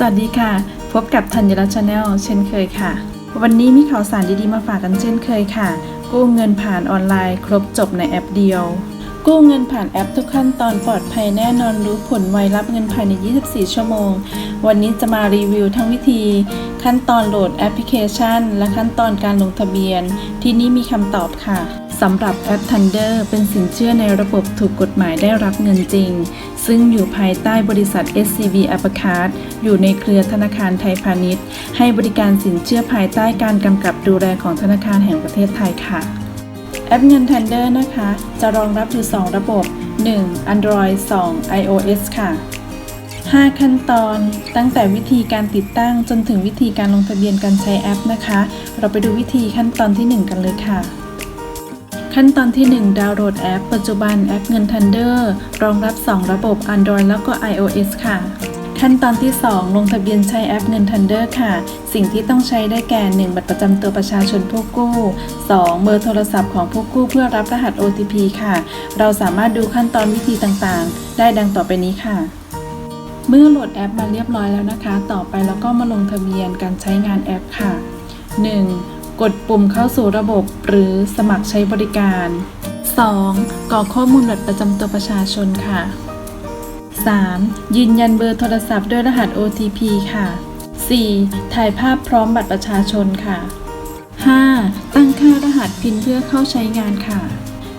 สวัสดีค่ะ พบกับธัญรัชาแนลเช่นเคยค่ะ วันนี้มีข่าวสารดีๆมาฝากกันเช่นเคยค่ะ กู้เงินผ่านออนไลน์ ครบจบในแอปเดียว กู้เงินผ่านแอปทุกขั้นตอนปลอดภัยแน่นอนรู้ผลไวรับเงินภายใน 24 ชั่วโมง วันนี้จะมารีวิวทั้งวิธี ขั้นตอนโหลดแอปพลิเคชัน และขั้นตอนการลงทะเบียน ที่นี่มีคำตอบค่ะ สำหรับแอป Thunder เป็นสินเชื่อในระบบถูกกฎหมายได้รับเงินจริง ซึ่งอยู่ภายใต้บริษัท SCB a p a c a r d อยู่ในเครือธนาคารไทยพาณิชย์ ให้บริการสินเชื่อภายใต้การกำกับดูแลของธนาคารแห่งประเทศไทยค่ะ แอปเงิน Thunder นะคะ จะรองรับอยู่ 2 ระบบ 1. Android 2. iOS ค่ะ 5 ขั้นตอนตั้งแต่วิธีการติดตั้งจนถึงวิธีการลงทะเบียนการใช้แอปนะคะ เราไปดูวิธีขั้นตอนที่ 1 กันเลยค่ะ ขั้นตอนที่ 1 ดาวน์โหลดแอป ปัจจุบันแอปเงิน Thunder รองรับ 2 ระบบ Android แล้วก็ iOS ค่ะ ขั้นตอนที่ 2 ลงทะเบียนใช้แอปเงิน Thunder ค่ะ สิ่งที่ต้องใช้ได้แก่ 1 บัตรประจำตัวประชาชนผู้กู้ 2 เบอร์โทรศัพท์ของผู้กู้เพื่อรับรหัส OTP ค่ะ เราสามารถดูขั้นตอนวิธีต่างๆ ได้ดังต่อไปนี้ค่ะเมื่อโหลดแอปมาเรียบร้อยแล้วนะคะ ต่อไปเราก็มาลงทะเบียนการใช้งานแอปค่ะ 1. กดปุ่มเข้าสู่ระบบ หรือสมัครใช้บริการ 2. กรอกข้อมูลบัตรประจำตัวประชาชนค่ะ 3. ยืนยันเบอร์โทรศัพท์ด้วยรหัส OTP ค่ะ 4. ถ่ายภาพพร้อมบัตรประชาชนค่ะ 5. ตั้งค่ารหัสพินเพื่อเข้าใช้งานค่ะ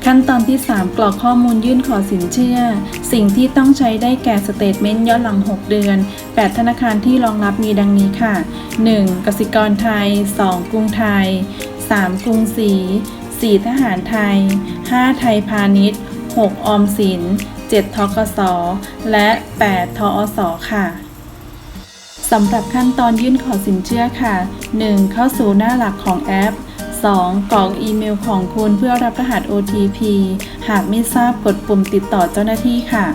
ขั้นตอนที่ 3 กรอกข้อมูลยื่นขอสินเชื่อ สิ่งที่ต้องใช้ได้แก่สเตทเมนต์ย้อนหลัง 6 เดือน 8 ธนาคารที่รองรับมีดังนี้ค่ะ 1. กสิกรไทย 2. กรุงไทย 3. กรุงศรี 4. ทหารไทย 5. ไทยพาณิชย์ 6. ออมสิน 7. ทกส และ 8. ทอสค่ะสำหรับขั้นตอนยื่นขอสินเชื่อค่ะ 1. เข้าสู่หน้าหลักของแอป 2. กรอกอีเมลของคุณเพื่อรับรหัส OTP หากไม่ทราบกดปุ่มติดต่อเจ้าหน้าที่ค่ะ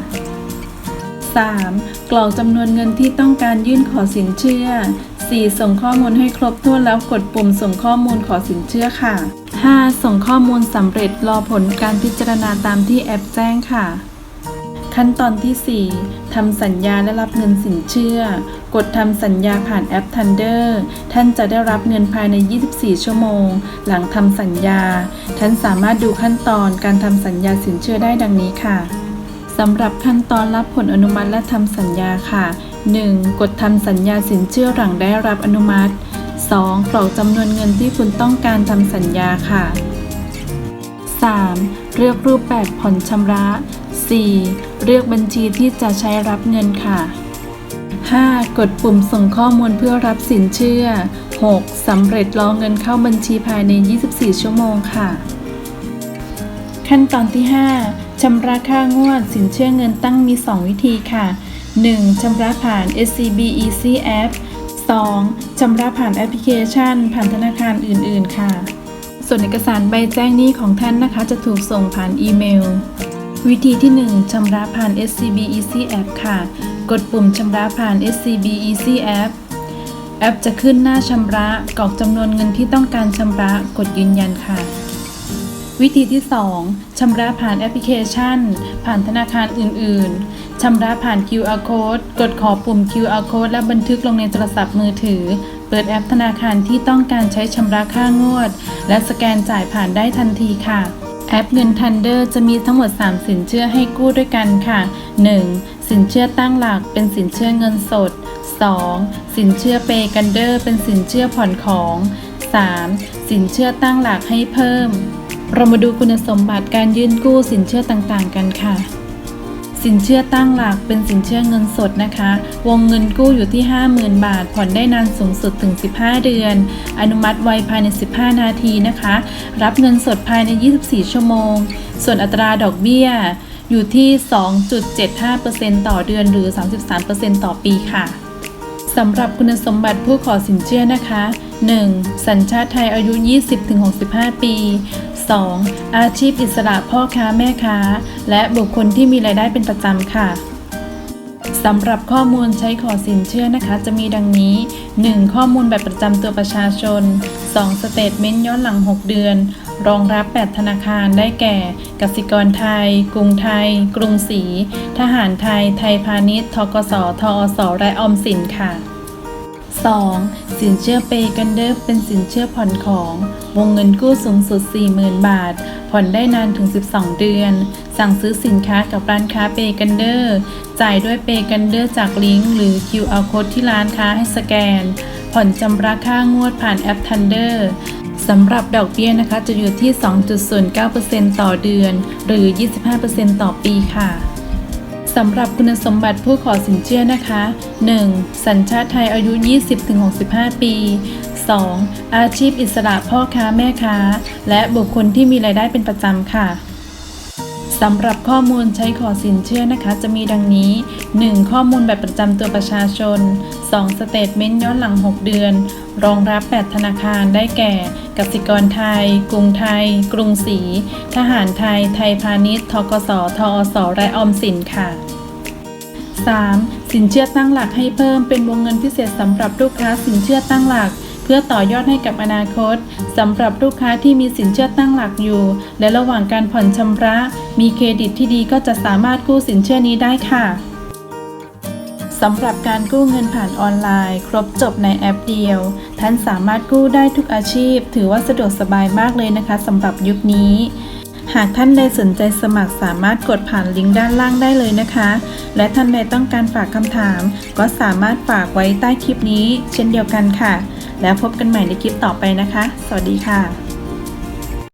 3. กรอกจำนวนเงินที่ต้องการยื่นขอสินเชื่อ 4. ส่งข้อมูลให้ครบถ้วนแล้วกดปุ่มส่งข้อมูลขอสินเชื่อค่ะ 5. ส่งข้อมูลสำเร็จรอผลการพิจารณาตามที่แอปแจ้งค่ะ ขั้นตอนที่ 4ทำสัญญาและรับเงินสินเชื่อ กดทำสัญญาผ่านแอป Thunder ท่านจะได้รับเงินภายใน 24 ชั่วโมง หลังทำสัญญา ท่านสามารถดูขั้นตอนการทำสัญญาสินเชื่อได้ดังนี้ค่ะสำหรับขั้นตอนรับผลอนุมัติและทำสัญญาค่ะ 1. กดทำสัญญาสินเชื่อหลังได้รับอนุมัติ 2. กรอกจำนวนเงินที่คุณต้องการทำสัญญาค่ะ 3. เลือกรูปแบบผ่อนชำระ 4. เลือกบัญชีที่จะใช้รับเงินค่ะ 5. กดปุ่มส่งข้อมูลเพื่อรับสินเชื่อ 6. สำเร็จรองเงินเข้าบัญชีภายใน 24 ชั่วโมงค่ะ ขั้นตอนที่ 5 ชำระค่างวดสินเชื่อเงินตั้งมี 2 วิธีค่ะ 1. ชำระผ่าน SCB Easy App 2. ชำระผ่านแอปพลิเคชัน ผ่านธนาคารอื่น ๆ ค่ะ ส่วนเอกสารใบแจ้งหนี้ของท่านนะคะ จะถูกส่งผ่านอีเมล วิธีที่ 1ชำระผ่าน SCB Easy App ค่ะ กดปุ่มชำระผ่าน SCB Easy App แอปจะขึ้นหน้าชำระกรอกจำนวนเงินที่ต้องการชำระกดยืนยันค่ะ วิธีที่ 2 ชำระผ่านแอปพลิเคชัน ผ่านธนาคารอื่น ๆ ชำระผ่าน QR code กดขอปุ่ม QR code และบันทึกลงในโทรศัพท์มือถือ เปิดแอปธนาคารที่ต้องการใช้ชำระค่างวด และสแกนจ่ายผ่านได้ทันทีค่ะแอปเงิน Thunder จะมีทั้งหมด 3 สินเชื่อให้กู้ด้วยกันค่ะ 1. สินเชื่อตั้งหลักเป็นสินเชื่อเงินสด 2. สินเชื่อเปกันเดอร์เป็นสินเชื่อผ่อนของ 3. สินเชื่อตั้งหลักให้เพิ่ม เรามาดูคุณสมบัติการยื่นกู้สินเชื่อต่างๆ กันค่ะ สินเชื่อตั้งหลักเป็นสินเชื่อเงินสดนะคะ วงเงินกู้อยู่ที่ 50,000 บาท ผ่อนได้นานสูงสุดถึง 15 เดือน อนุมัติไวภายใน 15 นาทีนะคะ รับเงินสดภายใน 24 ชั่วโมง ส่วนอัตราดอกเบี้ยอยู่ที่ 2.75%ต่อเดือนหรือ 33%ต่อปีค่ะ สำหรับคุณสมบัติผู้ขอสินเชื่อนะคะ 1. สัญชาติไทยอายุ 20-65 ปี 2. อาชีพอิสระพ่อค้าแม่ค้า และบุคคลที่มีรายได้เป็นประจำค่ะสำหรับข้อมูลใช้ขอสินเชื่อนะคะ จะมีดังนี้ 1. ข้อมูลแบบประจำตัวประชาชน 2. สเตทเมนต์ย้อนหลัง 6 เดือน รองรับ 8 ธนาคารได้แก่ กสิกรไทย กรุงไทย กรุงศรี ทหารไทย ไทยพาณิชย์ ทกส ทอส และออมสินค่ะ 2. สินเชื่อเปกันเดิฟเป็นสินเชื่อผ่อนของ วงเงินกู้สูงสุด 40,000 บาท ผ่อนได้นานถึง 12 เดือน สั่งซื้อสินค้ากับร้านค้าเปกันเดอร์จ่ายด้วยเปกันเดอร์จากลิงก์หรือ QR code ที่ร้านค้าให้สแกน ผ่อนชำระค่างวดผ่านแอป Thunder สำหรับดอกเบี้ยนะคะจะอยู่ที่ 2.09%ต่อเดือน หรือ 25%ต่อปีค่ะสำหรับคุณสมบัติผู้ขอสินเชื่อนะคะ 1. สัญชาติไทยอายุ 20-65 ปี 2. อาชีพอิสระพ่อค้าแม่ค้า และบุคคลที่มีรายได้เป็นประจำค่ะสำหรับข้อมูลใช้ขอสินเชื่อนะคะ จะมีดังนี้ 1. ข้อมูลแบบประจำตัวประชาชน 2. สเตทเมนต์ย้อนหลัง 6 เดือน รองรับ 8 ธนาคารได้แก่ กสิกรไทย กรุงไทย กรุงศรี ทหารไทย ไทยพาณิชย์ทกสทอสและออมสินค่ะ 3. สินเชื่อตั้งหลักให้เพิ่มเป็นวงเงินพิเศษสำหรับลูกค้าสินเชื่อตั้งหลัก เพื่อต่อยอดให้กับอนาคตสำหรับลูกค้าที่มีสินเชื่อตั้งหลักอยู่ และระหว่างการผ่อนชำระ มีเครดิตที่ดีก็จะสามารถกู้สินเชื่อนี้ได้ค่ะ สำหรับการกู้เงินผ่านออนไลน์ ครบจบในแอปเดียว ท่านสามารถกู้ได้ทุกอาชีพ ถือว่าสะดวกสบายมากเลยนะคะสำหรับยุคนี้ หากท่านใดสนใจสมัครสามารถกดผ่านลิงก์ด้านล่างได้เลยนะคะ และท่านใดต้องการฝากคำถาม ก็สามารถฝากไว้ใต้คลิปนี้ เช่นเดียวกันค่ะ แล้วพบกันใหม่ในคลิปต่อไปนะคะ สวัสดีค่ะ